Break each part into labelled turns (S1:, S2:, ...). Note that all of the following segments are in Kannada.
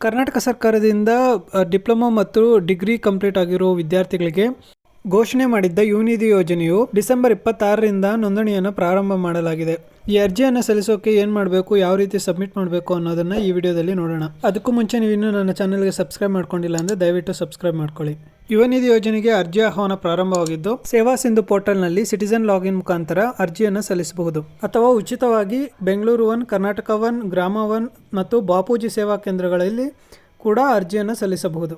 S1: ಕರ್ನಾಟಕ ಸರ್ಕಾರದಿಂದ ಡಿಪ್ಲೊಮಾ ಮತ್ತು ಡಿಗ್ರಿ ಕಂಪ್ಲೀಟ್ ಆಗಿರೋ ವಿದ್ಯಾರ್ಥಿಗಳಿಗೆ ಘೋಷಣೆ ಮಾಡಿದ್ದ ಯುನಿಧಿ ಯೋಜನೆಯು ಡಿಸೆಂಬರ್ ಇಪ್ಪತ್ತಾರರಿಂದ ನೋಂದಣಿಯನ್ನು ಪ್ರಾರಂಭ ಮಾಡಲಾಗಿದೆ. ಈ ಅರ್ಜಿಯನ್ನು ಸಲ್ಲಿಸೋಕೆ ಏನು ಮಾಡಬೇಕು, ಯಾವ ರೀತಿ ಸಬ್ಮಿಟ್ ಮಾಡಬೇಕು ಅನ್ನೋದನ್ನು ಈ ವಿಡಿಯೋದಲ್ಲಿ ನೋಡೋಣ. ಅದಕ್ಕೂ ಮುಂಚೆ ನೀವು ಇನ್ನೂ ನನ್ನ ಚಾನಲ್ಗೆ ಸಬ್ಸ್ಕ್ರೈಬ್ ಮಾಡ್ಕೊಂಡಿಲ್ಲ ಅಂದರೆ ದಯವಿಟ್ಟು ಸಬ್ಸ್ಕ್ರೈಬ್ ಮಾಡ್ಕೊಳ್ಳಿ. ಯುವನಿಧಿ ಯೋಜನೆಗೆ ಅರ್ಜಿ ಆಹ್ವಾನ ಪ್ರಾರಂಭವಾಗಿದ್ದು, ಸೇವಾ ಸಿಂಧು ಪೋರ್ಟಲ್ನಲ್ಲಿ ಸಿಟಿಸನ್ ಲಾಗಿನ್ ಮುಖಾಂತರ ಅರ್ಜಿಯನ್ನು ಸಲ್ಲಿಸಬಹುದು. ಅಥವಾ ಉಚಿತವಾಗಿ Bengaluru one, Karnataka one, Grama one ಮತ್ತು ಬಾಪೂಜಿ ಸೇವಾ ಕೇಂದ್ರಗಳಲ್ಲಿ ಕೂಡ ಅರ್ಜಿಯನ್ನು ಸಲ್ಲಿಸಬಹುದು.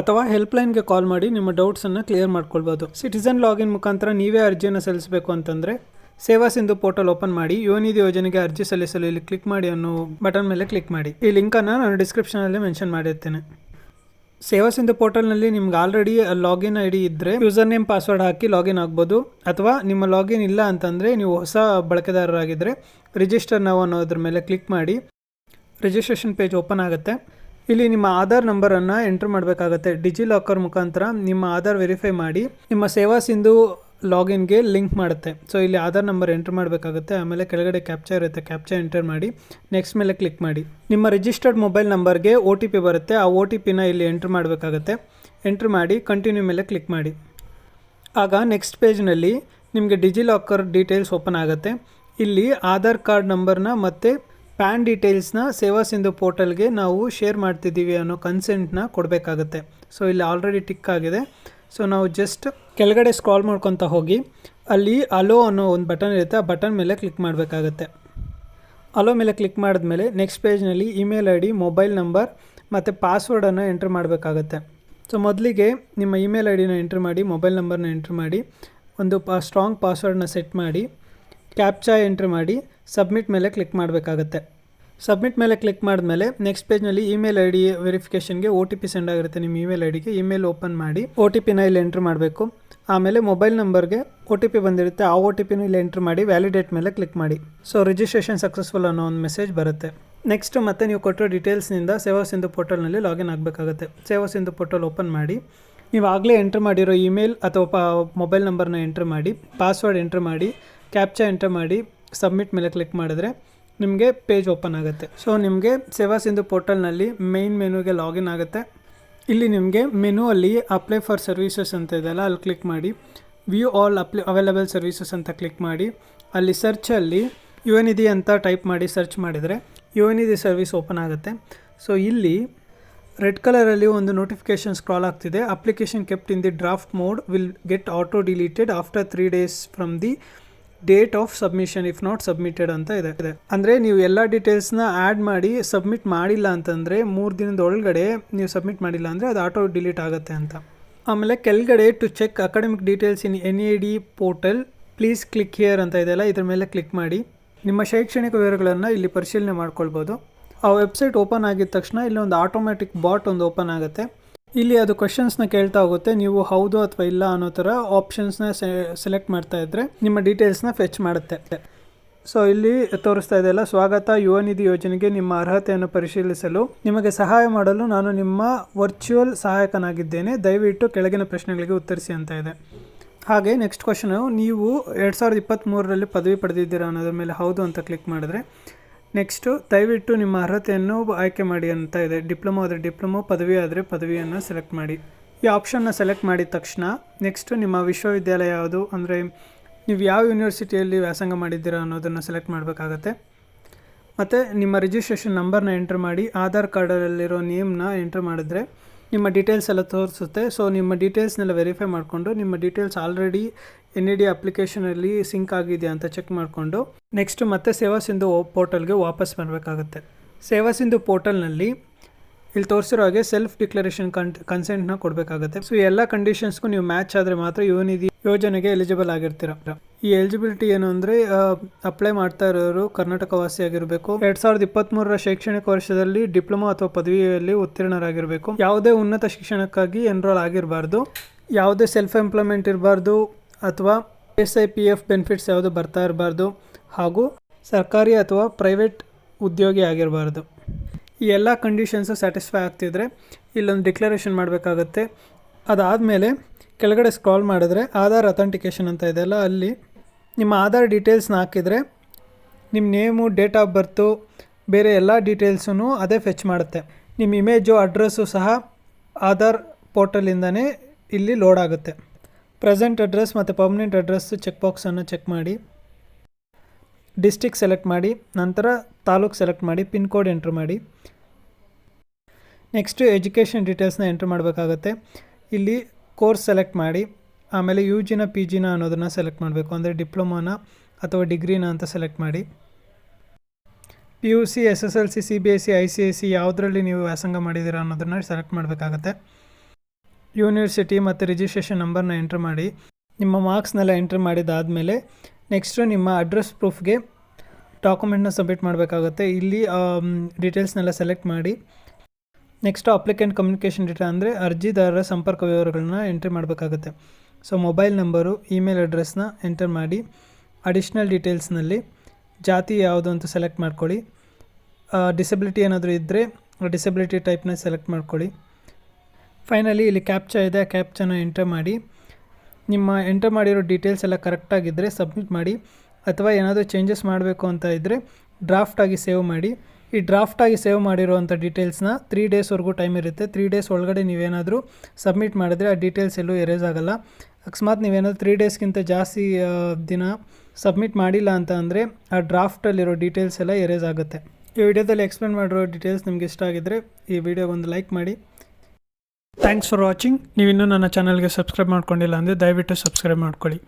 S1: ಅಥವಾ ಹೆಲ್ಪ್ಲೈನ್ಗೆ ಕಾಲ್ ಮಾಡಿ ನಿಮ್ಮ ಡೌಟ್ಸನ್ನು ಕ್ಲಿಯರ್ ಮಾಡ್ಕೊಳ್ಬೋದು. ಸಿಟಿಸನ್ ಲಾಗಿನ್ ಮುಖಾಂತರ ನೀವೇ ಅರ್ಜಿಯನ್ನು ಸಲ್ಲಿಸಬೇಕು ಅಂತಂದರೆ ಸೇವಾ ಸಿಂಧು ಪೋರ್ಟಲ್ ಓಪನ್ ಮಾಡಿ ಯುವನಿಧಿ ಯೋಜನೆಗೆ ಅರ್ಜಿ ಸಲ್ಲಿಸಲು ಇಲ್ಲಿ ಕ್ಲಿಕ್ ಮಾಡಿ ಅನ್ನೋ ಬಟನ್ ಮೇಲೆ ಕ್ಲಿಕ್ ಮಾಡಿ. ಈ ಲಿಂಕನ್ನು ನಾನು ಡಿಸ್ಕ್ರಿಪ್ಷನಲ್ಲಿ ಮೆನ್ಷನ್ ಮಾಡಿರ್ತೇನೆ. ಸೇವಾ ಸಿಂಧು ಪೋರ್ಟಲ್ನಲ್ಲಿ ನಿಮ್ಗೆ ಆಲ್ರೆಡಿ ಲಾಗಿನ್ ಐ ಡಿ ಇದ್ದರೆ ಯೂಸರ್ ನೇಮ್ ಪಾಸ್ವರ್ಡ್ ಹಾಕಿ ಲಾಗಿನ್ ಆಗ್ಬೋದು. ಅಥವಾ ನಿಮ್ಮ ಲಾಗಿನ್ ಇಲ್ಲ ಅಂತಂದರೆ ನೀವು ಹೊಸ ಬಳಕೆದಾರರಾಗಿದ್ದರೆ ರಿಜಿಸ್ಟರ್ ನಾವು ಅನ್ನೋದ್ರ ಮೇಲೆ ಕ್ಲಿಕ್ ಮಾಡಿ. ರಿಜಿಸ್ಟ್ರೇಷನ್ ಪೇಜ್ ಓಪನ್ ಆಗುತ್ತೆ. ಇಲ್ಲಿ ನಿಮ್ಮ ಆಧಾರ್ ನಂಬರನ್ನು ಎಂಟ್ರ್ ಮಾಡಬೇಕಾಗತ್ತೆ. ಡಿಜಿ ಲಾಕರ್ ಮುಖಾಂತರ ನಿಮ್ಮ ಆಧಾರ್ ವೆರಿಫೈ ಮಾಡಿ. ನಿಮ್ಮ ಸೇವಾ ಸಿಂಧು ಲಾಗಿನ್ಗೆ ಲಿಂಕ್ ಮಾಡುತ್ತೆ. ಸೊ ಇಲ್ಲಿ ಆಧಾರ್ ನಂಬರ್ ಎಂಟ್ರ್ ಮಾಡಬೇಕಾಗುತ್ತೆ. ಆಮೇಲೆ ಕೆಳಗಡೆ ಕ್ಯಾಪ್ಚಾ ಇರುತ್ತೆ. ಕ್ಯಾಪ್ಚಾ ಎಂಟರ್ ಮಾಡಿ, ನೆಕ್ಸ್ಟ್ ಮೇಲೆ ಕ್ಲಿಕ್ ಮಾಡಿ. ನಿಮ್ಮ ರಿಜಿಸ್ಟರ್ಡ್ ಮೊಬೈಲ್ ನಂಬರ್ಗೆ ಒ ಟಿ ಪಿ ಬರುತ್ತೆ. ಆ ಒ ಟಿ ಪಿನ ಇಲ್ಲಿ ಎಂಟ್ರ್ ಮಾಡಬೇಕಾಗುತ್ತೆ. ಎಂಟ್ರ್ ಮಾಡಿ, ಕಂಟಿನ್ಯೂ ಮೇಲೆ ಕ್ಲಿಕ್ ಮಾಡಿ. ಆಗ ನೆಕ್ಸ್ಟ್ ಪೇಜ್ನಲ್ಲಿ ನಿಮಗೆ ಡಿಜಿ ಲಾಕರ್ ಡೀಟೇಲ್ಸ್ ಓಪನ್ ಆಗುತ್ತೆ. ಇಲ್ಲಿ ಆಧಾರ್ ಕಾರ್ಡ್ ನಂಬರ್ನ ಮತ್ತು ಪ್ಯಾನ್ ಡೀಟೇಲ್ಸ್ನ ಸೇವಾ ಸಿಂಧು ಪೋರ್ಟಲ್ಗೆ ನಾವು ಶೇರ್ ಮಾಡ್ತಿದ್ದೀವಿ ಅನ್ನೋ ಕನ್ಸೆಂಟ್ನ ಕೊಡಬೇಕಾಗತ್ತೆ. ಸೊ ಇಲ್ಲಿ ಆಲ್ರೆಡಿ ಟಿಕ್ ಆಗಿದೆ. ಸೊ ನಾವು ಜಸ್ಟ್ ಕೆಳಗಡೆ ಸ್ಕ್ರಾಲ್ ಮಾಡ್ಕೊತ ಹೋಗಿ, ಅಲ್ಲಿ ಅಲೋ ಅನ್ನೋ ಒಂದು ಬಟನ್ ಇರುತ್ತೆ, ಆ ಬಟನ್ ಮೇಲೆ ಕ್ಲಿಕ್ ಮಾಡಬೇಕಾಗತ್ತೆ. ಅಲೋ ಮೇಲೆ ಕ್ಲಿಕ್ ಮಾಡಿದ್ಮೇಲೆ next ಪೇಜ್ನಲ್ಲಿ email I D mobile number ಮತ್ತು ಪಾಸ್ವರ್ಡನ್ನು ಎಂಟ್ರ್ ಮಾಡಬೇಕಾಗತ್ತೆ. ಸೊ ಮೊದಲಿಗೆ ನಿಮ್ಮ ಇಮೇಲ್ ಐ ಡಿನ ಎಂಟ್ರ್ ಮಾಡಿ ಮೊಬೈಲ್ ನಂಬರ್ನ ಎಂಟ್ರ್ ಮಾಡಿ, ಒಂದು ಪಾ ಸ್ಟ್ರಾಂಗ್ ಪಾಸ್ವರ್ಡನ್ನ ಸೆಟ್ ಮಾಡಿ ಕ್ಯಾಪ್ಚಾ ಎಂಟ್ರ್ ಮಾಡಿ ಸಬ್ಮಿಟ್ ಮೇಲೆ ಕ್ಲಿಕ್ ಮಾಡಬೇಕಾಗತ್ತೆ. ಸಬ್ಮಿಟ್ ಮೇಲೆ ಕ್ಲಿಕ್ ಮಾಡಿದ್ಮೇಲೆ ನೆಕ್ಸ್ಟ್ ಪೇಜ್ನಲ್ಲಿ ಇಮೇಲ್ ಐ ಡಿ ವೆರಿಫಿಕೇಷನ್ಗೆ ಒ ಟಿ ಪಿ ಸೆಂಡ್ ಆಗಿರುತ್ತೆ. ನಿಮ್ಮ ಇಮೇಲ್ ಐ ಡಿಗೆ ಇಮೇಲ್ ಓಪನ್ ಮಾಡಿ ಒ ಟಿ ಪಿನ ಇಲ್ಲಿ ಎಂಟ್ರ್ ಮಾಡಬೇಕು. ಆಮೇಲೆ ಮೊಬೈಲ್ ನಂಬರ್ಗೆ ಒ ಟಿ ಪಿ ಬಂದಿರುತ್ತೆ. ಆ ಒ ಟಿ ಪಿನ ಇಲ್ಲಿ ಎಂಟ್ರ್ ಮಾಡಿ ವ್ಯಾಲಿಡೇಟ್ ಮೇಲೆ ಕ್ಲಿಕ್ ಮಾಡಿ. ಸೊ ರಿಜಿಸ್ಟ್ರೇಷನ್ ಸಕ್ಸಸ್ಫುಲ್ ಅನ್ನೋ ಒಂದು ಮೆಸೇಜ್ ಬರುತ್ತೆ. ನೆಕ್ಸ್ಟ್ ಮತ್ತೆ ನೀವು ಕೊಟ್ಟಿರೋ ಡೀಟೇಲ್ಸ್ನಿಂದ ಸೇವಾ ಸಿಂಧು ಪೋರ್ಟಲ್ನಲ್ಲಿ ಲಾಗಿನ್ ಆಗಬೇಕಾಗುತ್ತೆ. ಸೇವಾ ಸಿಂಧು ಪೋರ್ಟಲ್ ಓಪನ್ ಮಾಡಿ. ನೀವು ಆಗಲೇ ಎಂಟ್ರ್ ಮಾಡಿರೋ ಇಮೇಲ್ ಅಥವಾ ಪ ಮೊಬೈಲ್ ನಂಬರ್ನ ಎಂಟ್ರ್ ಮಾಡಿ. ಪಾಸ್ವರ್ಡ್ ಎಂಟ್ರ್ ಮಾಡಿ. ಕ್ಯಾಪ್ಚಾ ಎಂಟ್ರ್ ಮಾಡಿ. ಸಬ್ಮಿಟ್ ಮೇಲೆ ಕ್ಲಿಕ್ ಮಾಡಿದ್ರೆ ನಿಮಗೆ ಪೇಜ್ ಓಪನ್ ಆಗುತ್ತೆ. ಸೊ ನಿಮಗೆ ಸೇವಾ ಸಿಂಧು ಪೋರ್ಟಲ್ನಲ್ಲಿ ಮೇನ್ ಮೆನುಗೆ ಲಾಗಿನ್ ಆಗುತ್ತೆ. ಇಲ್ಲಿ ನಿಮಗೆ ಮೆನು ಅಲ್ಲಿ ಅಪ್ಲೈ ಫಾರ್ ಸರ್ವಿಸಸ್ ಅಂತ ಇದೆಯಲ್ಲ, ಅಲ್ಲಿ ಕ್ಲಿಕ್ ಮಾಡಿ. View all apply available services ಅಂತ ಕ್ಲಿಕ್ ಮಾಡಿ. ಅಲ್ಲಿ ಸರ್ಚಲ್ಲಿ ಯುವನಿಧಿ ಅಂತ ಟೈಪ್ ಮಾಡಿ ಸರ್ಚ್ ಮಾಡಿದರೆ ಯುವನಿಧಿ ಸರ್ವಿಸ್ ಓಪನ್ ಆಗುತ್ತೆ. ಸೊ ಇಲ್ಲಿ ರೆಡ್ ಕಲರಲ್ಲಿ ಒಂದು ನೋಟಿಫಿಕೇಶನ್ ಸ್ಕ್ರಾಲ್ ಆಗ್ತಿದೆ. Application kept in the draft mode will get auto deleted after three days from the date of submission if not submitted ಅಂತ ಇದೆ. ಅಂದರೆ ನೀವು ಎಲ್ಲ ಡೀಟೇಲ್ಸ್ನ ಆ್ಯಡ್ ಮಾಡಿ ಸಬ್ಮಿಟ್ ಮಾಡಿಲ್ಲ ಅಂತಂದರೆ ಮೂರು ದಿನದ ಒಳಗಡೆ ನೀವು ಸಬ್ಮಿಟ್ ಮಾಡಿಲ್ಲ ಅಂದರೆ ಅದು ಆಟೋ ಡಿಲೀಟ್ ಆಗುತ್ತೆ ಅಂತ. ಆಮೇಲೆ ಕೆಳಗಡೆ to check academic details in N A D portal please click here ಅಂತ ಇದೆಯಲ್ಲ ಇದ್ರ ಮೇಲೆ ಕ್ಲಿಕ್ ಮಾಡಿ. ನಿಮ್ಮ ಶೈಕ್ಷಣಿಕ ವಿವರಗಳನ್ನು ಇಲ್ಲಿ ಪರಿಶೀಲನೆ ಮಾಡ್ಕೊಳ್ಬೋದು. ಆ ವೆಬ್ಸೈಟ್ ಓಪನ್ ಆಗಿದ ತಕ್ಷಣ ಇಲ್ಲಿ ಒಂದು ಆಟೋಮ್ಯಾಟಿಕ್ ಬಾಟ್ ಒಂದು ಓಪನ್ ಆಗುತ್ತೆ. ಇಲ್ಲಿ ಅದು ಕ್ವಶನ್ಸ್ನ ಕೇಳ್ತಾ ಹೋಗುತ್ತೆ. ನೀವು ಹೌದು ಅಥವಾ ಇಲ್ಲ ಅನ್ನೋ ಥರ ಆಪ್ಷನ್ಸ್ನ ಸೆಲೆಕ್ಟ್ ಮಾಡ್ತಾ ಇದ್ದರೆ ನಿಮ್ಮ ಡೀಟೇಲ್ಸ್ನ ಫೆಚ್ ಮಾಡುತ್ತೆ. ಸೊ ಇಲ್ಲಿ ತೋರಿಸ್ತಾ ಇದೆಯಲ್ಲ ಸ್ವಾಗತ ಯುವ ನಿಧಿ ಯೋಜನೆಗೆ ನಿಮ್ಮ ಅರ್ಹತೆಯನ್ನು ಪರಿಶೀಲಿಸಲು. ನಿಮಗೆ ಸಹಾಯ ಮಾಡಲು ನಾನು ನಿಮ್ಮ ವರ್ಚುವಲ್ ಸಹಾಯಕನಾಗಿದ್ದೇನೆ. ದಯವಿಟ್ಟು ಕೆಳಗಿನ ಪ್ರಶ್ನೆಗಳಿಗೆ ಉತ್ತರಿಸಿ ಅಂತ ಇದೆ. ಹಾಗೆ ನೆಕ್ಸ್ಟ್ ಕ್ವಶನು ನೀವು ಎರಡು ಸಾವಿರದ ಇಪ್ಪತ್ತ್ಮೂರರಲ್ಲಿ ಪದವಿ ಪಡೆದಿದ್ದೀರಾ ಅನ್ನೋದ್ರ ಮೇಲೆ ಹೌದು ಅಂತ ಕ್ಲಿಕ್ ಮಾಡಿದ್ರೆ ನೆಕ್ಸ್ಟು ದಯವಿಟ್ಟು ನಿಮ್ಮ ಅರ್ಹತೆಯನ್ನು ಆಯ್ಕೆ ಮಾಡಿ ಅಂತ ಇದೆ. ಡಿಪ್ಲೊಮೊ ಆದರೆ ಡಿಪ್ಲೊಮೊ, ಪದವಿ ಆದರೆ ಪದವಿಯನ್ನು ಸೆಲೆಕ್ಟ್ ಮಾಡಿ. ಈ ಆಪ್ಷನ್ನ ಸೆಲೆಕ್ಟ್ ಮಾಡಿದ ತಕ್ಷಣ ನೆಕ್ಸ್ಟು ನಿಮ್ಮ ವಿಶ್ವವಿದ್ಯಾಲಯ ಯಾವುದು? ಅಂದರೆ ನೀವು ಯಾವ ಯೂನಿವರ್ಸಿಟಿಯಲ್ಲಿ ವ್ಯಾಸಂಗ ಮಾಡಿದ್ದೀರಾ ಅನ್ನೋದನ್ನು ಸೆಲೆಕ್ಟ್ ಮಾಡಬೇಕಾಗತ್ತೆ. ಮತ್ತು ನಿಮ್ಮ ರಿಜಿಸ್ಟ್ರೇಷನ್ ನಂಬರ್ನ ಎಂಟ್ರ್ ಮಾಡಿ, ಆಧಾರ್ ಕಾರ್ಡಲ್ಲಿರೋ ನೇಮ್ನ ಎಂಟ್ರ್ ಮಾಡಿದ್ರೆ ನಿಮ್ಮ ಡೀಟೇಲ್ಸ್ ಎಲ್ಲ ತೋರಿಸುತ್ತೆ. ಸೊ ನಿಮ್ಮ ಡೀಟೇಲ್ಸ್ನೆಲ್ಲ ವೆರಿಫೈ ಮಾಡಿಕೊಂಡು, ನಿಮ್ಮ details already N E D ಅಪ್ಲಿಕೇಶನಲ್ಲಿ ಸಿಂಕ್ ಆಗಿದೆಯಾ ಅಂತ ಚೆಕ್ ಮಾಡಿಕೊಂಡು ನೆಕ್ಸ್ಟ್ ಮತ್ತೆ ಸೇವಾ ಸಿಂಧು ಪೋರ್ಟಲ್ಗೆ ವಾಪಸ್ ಬರಬೇಕಾಗುತ್ತೆ. ಸೇವಾ ಸಿಂಧು ಪೋರ್ಟಲ್ನಲ್ಲಿ ಇಲ್ಲಿ ತೋರಿಸಿರೋ ಹಾಗೆ ಸೆಲ್ಫ್ ಡಿಕ್ಲರೇಷನ್ ಕನ್ ಕನ್ಸೆಂಟ್ನ ಕೊಡಬೇಕಾಗುತ್ತೆ. ಸೊ ಎಲ್ಲ ಕಂಡೀಷನ್ಸ್ಗೂ ನೀವು ಮ್ಯಾಚ್ ಆದರೆ ಮಾತ್ರ ಯುವನಿಧಿ ಯೋಜನೆಗೆ ಎಲಿಜಿಬಲ್ ಆಗಿರ್ತೀರ. ಈ ಎಲಿಜಿಬಿಲಿಟಿ ಏನು ಅಂದರೆ ಅಪ್ಲೈ ಮಾಡ್ತಾ ಇರೋರು ಕರ್ನಾಟಕ ವಾಸಿಯಾಗಿರಬೇಕು ಎರಡು ಸಾವಿರದ ಇಪ್ಪತ್ತ್ಮೂರರ ಶೈಕ್ಷಣಿಕ ವರ್ಷದಲ್ಲಿ ಡಿಪ್ಲೊಮಾ ಅಥವಾ ಪದವಿಯಲ್ಲಿ ಉತ್ತೀರ್ಣರಾಗಿರಬೇಕು. ಯಾವುದೇ ಉನ್ನತ ಶಿಕ್ಷಣಕ್ಕಾಗಿ ಎನ್ರೋಲ್ ಆಗಿರಬಾರ್ದು. ಯಾವುದೇ ಸೆಲ್ಫ್ ಎಂಪ್ಲಾಯ್ಮೆಂಟ್ ಇರಬಾರ್ದು. ಅಥವಾ S I P F benefits ಯಾವುದು ಬರ್ತಾ ಇರಬಾರ್ದು ಹಾಗೂ ಸರ್ಕಾರಿ ಅಥವಾ ಪ್ರೈವೇಟ್ ಉದ್ಯೋಗಿ ಆಗಿರಬಾರ್ದು. ಈ ಎಲ್ಲ ಕಂಡೀಷನ್ಸು ಸ್ಯಾಟಿಸ್ಫೈ ಆಗ್ತಿದ್ರೆ ಇಲ್ಲೊಂದು ಡಿಕ್ಲರೇಷನ್ ಮಾಡಬೇಕಾಗತ್ತೆ. ಅದಾದಮೇಲೆ ಕೆಳಗಡೆ ಸ್ಕ್ರಾಲ್ ಮಾಡಿದ್ರೆ ಆಧಾರ್ ಅಥೆಂಟಿಕೇಷನ್ ಅಂತ ಇದೆಯಲ್ಲ ಅಲ್ಲಿ ನಿಮ್ಮ ಆಧಾರ್ ಡೀಟೇಲ್ಸ್ನ ಹಾಕಿದರೆ ನಿಮ್ಮ ನೇಮು ಡೇಟ್ ಆಫ್ ಬರ್ತು ಬೇರೆ ಎಲ್ಲ ಡೀಟೇಲ್ಸೂ ಅದೇ ಫೆಚ್ ಮಾಡುತ್ತೆ. ನಿಮ್ಮ ಇಮೇಜು ಅಡ್ರೆಸ್ಸು ಸಹ ಆಧಾರ್ ಪೋರ್ಟಲಿಂದನೇ ಇಲ್ಲಿ ಲೋಡ್ ಆಗುತ್ತೆ. ಪ್ರೆಸೆಂಟ್ ಅಡ್ರೆಸ್ ಮತ್ತು ಪರ್ಮನೆಂಟ್ ಅಡ್ರೆಸ್ಸು ಚೆಕ್ ಬಾಕ್ಸನ್ನು ಚೆಕ್ ಮಾಡಿ. ಡಿಸ್ಟಿಕ್ ಸೆಲೆಕ್ಟ್ ಮಾಡಿ, ನಂತರ ತಾಲೂಕು ಸೆಲೆಕ್ಟ್ ಮಾಡಿ, ಪಿನ್ ಕೋಡ್ ಎಂಟ್ರ್ ಮಾಡಿ. ನೆಕ್ಸ್ಟು ಎಜುಕೇಷನ್ ಡೀಟೇಲ್ಸ್ನ ಎಂಟ್ರ್ ಮಾಡಬೇಕಾಗತ್ತೆ. ಇಲ್ಲಿ ಕೋರ್ಸ್ ಸೆಲೆಕ್ಟ್ ಮಾಡಿ, ಆಮೇಲೆ ಯು ಜಿನ ಪಿ ಜಿನ ಅನ್ನೋದನ್ನು ಸೆಲೆಕ್ಟ್ ಮಾಡಬೇಕು. ಅಂದರೆ ಡಿಪ್ಲೊಮಾನ ಅಥವಾ ಡಿಗ್ರಿನ ಅಂತ ಸೆಲೆಕ್ಟ್ ಮಾಡಿ. P U C S S L C C B S C I C S C ಯಾವುದರಲ್ಲಿ ನೀವು ವ್ಯಾಸಂಗ ಮಾಡಿದ್ದೀರಾ ಅನ್ನೋದನ್ನು ಸೆಲೆಕ್ಟ್ ಮಾಡಬೇಕಾಗತ್ತೆ. ಯೂನಿವರ್ಸಿಟಿ ಮತ್ತು ರಿಜಿಸ್ಟ್ರೇಷನ್ ನಂಬರ್ನ ಎಂಟ್ರ್ ಮಾಡಿ, ನಿಮ್ಮ ಮಾರ್ಕ್ಸ್ನೆಲ್ಲ ಎಂಟ್ರ್ ಮಾಡಿದಾದಮೇಲೆ ನೆಕ್ಸ್ಟು ನಿಮ್ಮ ಅಡ್ರೆಸ್ ಪ್ರೂಫ್ಗೆ ಡಾಕ್ಯುಮೆಂಟ್ನ ಸಬ್ಮಿಟ್ ಮಾಡಬೇಕಾಗುತ್ತೆ. ಇಲ್ಲಿ ಡೀಟೇಲ್ಸ್ನೆಲ್ಲ ಸೆಲೆಕ್ಟ್ ಮಾಡಿ. ನೆಕ್ಸ್ಟು ಅಪ್ಲಿಕೆಂಟ್ ಕಮ್ಯುನಿಕೇಷನ್ ಡೇಟಾ ಅಂದರೆ ಅರ್ಜಿದಾರರ ಸಂಪರ್ಕ ವಿವರಗಳನ್ನ ಎಂಟ್ರಿ ಮಾಡಬೇಕಾಗುತ್ತೆ. ಸೊ, ಮೊಬೈಲ್ ನಂಬರು, ಇಮೇಲ್ ಅಡ್ರೆಸ್ನ ಎಂಟರ್ ಮಾಡಿ, ಅಡಿಷ್ನಲ್ ಡೀಟೇಲ್ಸ್ನಲ್ಲಿ ಜಾತಿ ಯಾವುದು ಅಂತ ಸೆಲೆಕ್ಟ್ ಮಾಡ್ಕೊಳ್ಳಿ. ಡಿಸಬಿಲಿಟಿ ಏನಾದರೂ ಇದ್ದರೆ ಡಿಸಬಿಲಿಟಿ ಟೈಪ್ನ ಸೆಲೆಕ್ಟ್ ಮಾಡ್ಕೊಳ್ಳಿ. ಫೈನಲಿ ಇಲ್ಲಿ ಕ್ಯಾಪ್ಚಾ ಇದೆ ಕ್ಯಾಪ್ಚನ್ನು ಕ್ಯಾಪ್ಚಾನ ಎಂಟರ್ ಮಾಡಿ. ನಿಮ್ಮ ಎಂಟರ್ ಮಾಡಿರೋ ಡೀಟೇಲ್ಸ್ ಎಲ್ಲ ಕರೆಕ್ಟಾಗಿದ್ದರೆ ಸಬ್ಮಿಟ್ ಮಾಡಿ. ಅಥವಾ ಏನಾದರೂ ಚೇಂಜಸ್ ಮಾಡಬೇಕು ಅಂತ ಇದ್ದರೆ ಡ್ರಾಫ್ಟಾಗಿ ಸೇವ್ ಮಾಡಿ. ಈ ಡ್ರಾಫ್ಟಾಗಿ ಸೇವ್ ಮಾಡಿರೋವಂಥ ಡೀಟೇಲ್ಸ್ನ ತ್ರೀ ಡೇಸ್ವರೆಗೂ ಟೈಮ್ ಇರುತ್ತೆ. ತ್ರೀ ಡೇಸ್ ಒಳಗಡೆ ನೀವೇನಾದರೂ ಸಬ್ಮಿಟ್ ಮಾಡಿದ್ರೆ ಆ ಡೀಟೇಲ್ಸ್ ಎಲ್ಲೂ ಎರೇಸ್ ಆಗಲ್ಲ. ಅಕಸ್ಮಾತ್ ನೀವೇನಾದರೂ ತ್ರೀ ಡೇಸ್ಗಿಂತ ಜಾಸ್ತಿ ದಿನ ಸಬ್ಮಿಟ್ ಮಾಡಿಲ್ಲ ಅಂತ ಅಂದರೆ ಆ ಡ್ರಾಫ್ಟಲ್ಲಿರೋ ಡೀಟೇಲ್ಸ್ ಎಲ್ಲ ಎರೇಸ್ ಆಗುತ್ತೆ. ಈ ವಿಡಿಯೋದಲ್ಲಿ ಎಕ್ಸ್ಪ್ಲೇನ್ ಮಾಡಿರೋ ಡೀಟೇಲ್ಸ್ ನಿಮ್ಗೆ ಇಷ್ಟ ಆಗಿದ್ದರೆ ಈ ವಿಡಿಯೋಗೊಂದು ಲೈಕ್ ಮಾಡಿ. ಥ್ಯಾಂಕ್ಸ್ ಫಾರ್ ವಾಚಿಂಗ್ ನೀವಿನ್ನೂ ನನ್ನ ಚಾನಲ್ಗೆ ಸಬ್ಸ್ಕ್ರೈಬ್ ಮಾಡ್ಕೊಂಡಿಲ್ಲ ಅಂದರೆ ದಯವಿಟ್ಟು ಸಬ್ಸ್ಕ್ರೈಬ್ ಮಾಡ್ಕೊಳ್ಳಿ.